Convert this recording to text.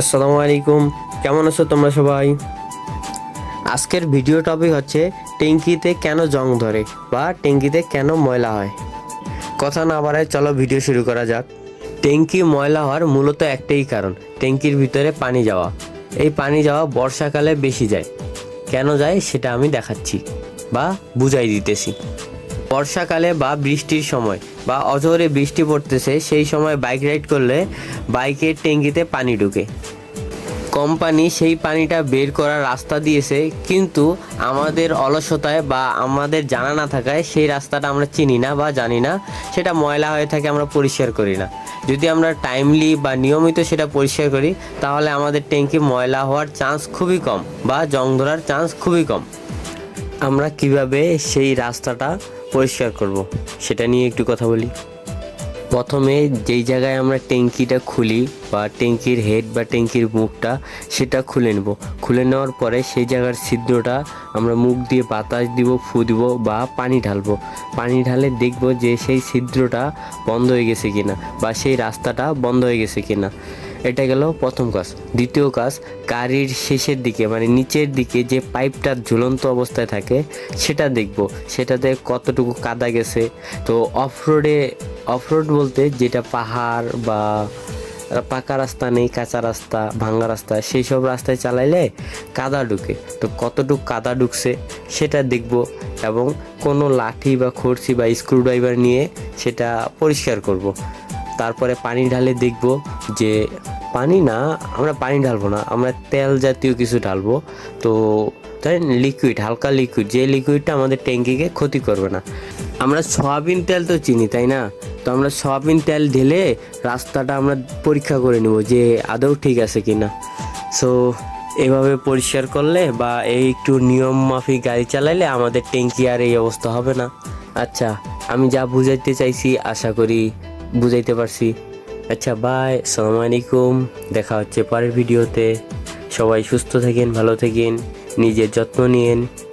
আসসালামু আলাইকুম। কেমন আছো তোমরা সবাই? আজকের ভিডিও টপিক হচ্ছে ট্যাঙ্কিতে কেন জং ধরে বা ট্যাঙ্কিতে কেন ময়লা হয়? কথা না বাড়ায় চলো ভিডিও শুরু করা যাক। ট্যাঙ্কি ময়লা হওয়ার মূলত একটাই কারণ ট্যাঙ্কির ভিতরে পানি যাওয়া। এই পানি যাওয়া বর্ষাকালে বেশি যায়। কেন যায় সেটা আমি দেখাচ্ছি বা বুঝাই দিতেছি। বর্ষাকালে বা বৃষ্টির সময় বা অজরে বৃষ্টি পড়তেছে, সেই সময় বাইক রাইড করলে বাইকের ট্যাঙ্কিতে পানি ঢুকে। কোম্পানি সেই পানিটা বের করার রাস্তা দিয়েছে, কিন্তু আমাদের অলসতায় বা আমাদের জানা না থাকায় সেই রাস্তাটা আমরা চিনি না বা জানি না, সেটা ময়লা হয়ে থাকে আমরা পরিষ্কার করি না। যদি আমরা টাইমলি বা নিয়মিত সেটা পরিষ্কার করি, তাহলে আমাদের ট্যাঙ্কি ময়লা হওয়ার চান্স খুবই কম বা জং ধরার চান্স খুবই কম। আমরা কীভাবে সেই রাস্তাটা পরিষ্কার করব? সেটা নিয়ে একটু কথা বলি। প্রথমে যেই জায়গায় আমরা ট্যাঙ্কিটা খুলি বা ট্যাঙ্কির হেড বা ট্যাঙ্কির মুখটা, সেটা খুলে নেব। খুলে নেওয়ার পরে সেই জায়গার ছিদ্রটা আমরা মুখ দিয়ে বাতাস দিব, ফু দিব বা পানি ঢালবো। পানি ঢালে দেখব যে সেই ছিদ্রটা বন্ধ হয়ে গেছে কিনা বা সেই রাস্তাটা বন্ধ হয়ে গেছে কিনা। এটা গেল প্রথম কাজ। দ্বিতীয় কাজ, গাড়ির শেষের দিকে মানে নিচের দিকে যে পাইপটা ঝুলন্ত অবস্থায় থাকে, সেটা দেখব। সেটাতে কতটুকু কাদা গেছে। তো অফরোডে অফরোড বলতে যেটা পাহাড় বা পাকা রাস্তা নেই, কাঁচা রাস্তা, ভাঙ্গা রাস্তা, সেই সব রাস্তায় চালাইলে কাদা ঢুকে। তো কতটুকু কাদা ঢুকছে, সেটা দেখব এবং কোনো লাঠি বা খড়সি বা স্ক্রুড্রাইভার নিয়ে সেটা পরিষ্কার করব। তারপরে পানি ঢালে দেখব যে পানি না, আমরা পানি ঢালবো না, আমরা তেল জাতীয় কিছু ঢালবো। তো তাই লিকুইড হালকা লিকুইড যে লিকুইডটা আমাদের ট্যাঙ্কিকে ক্ষতি করবে না। আমরা সয়াবিন তেল তো চিনি, তাই না? তো আমরা সয়াবিন তেল ঢেলে রাস্তাটা আমরা পরীক্ষা করে নেব যে আদৌ ঠিক আছে কি না সো এভাবে পরিষ্কার করলে বা এই একটু নিয়ম মাফিক গাড়ি চালাইলে আমাদের ট্যাঙ্কি আর এই অবস্থা হবে না। আচ্ছা আমি যা বুঝাইতে চাইছি আশা করি বুঝাইতে পারছি। আচ্ছা বাই সালাম আলাইকুম। দেখা হচ্ছে পরের ভিডিওতে। সবাই সুস্থ থাকেন, ভালো থাকেন, নিজের যত্ন নিয়েন।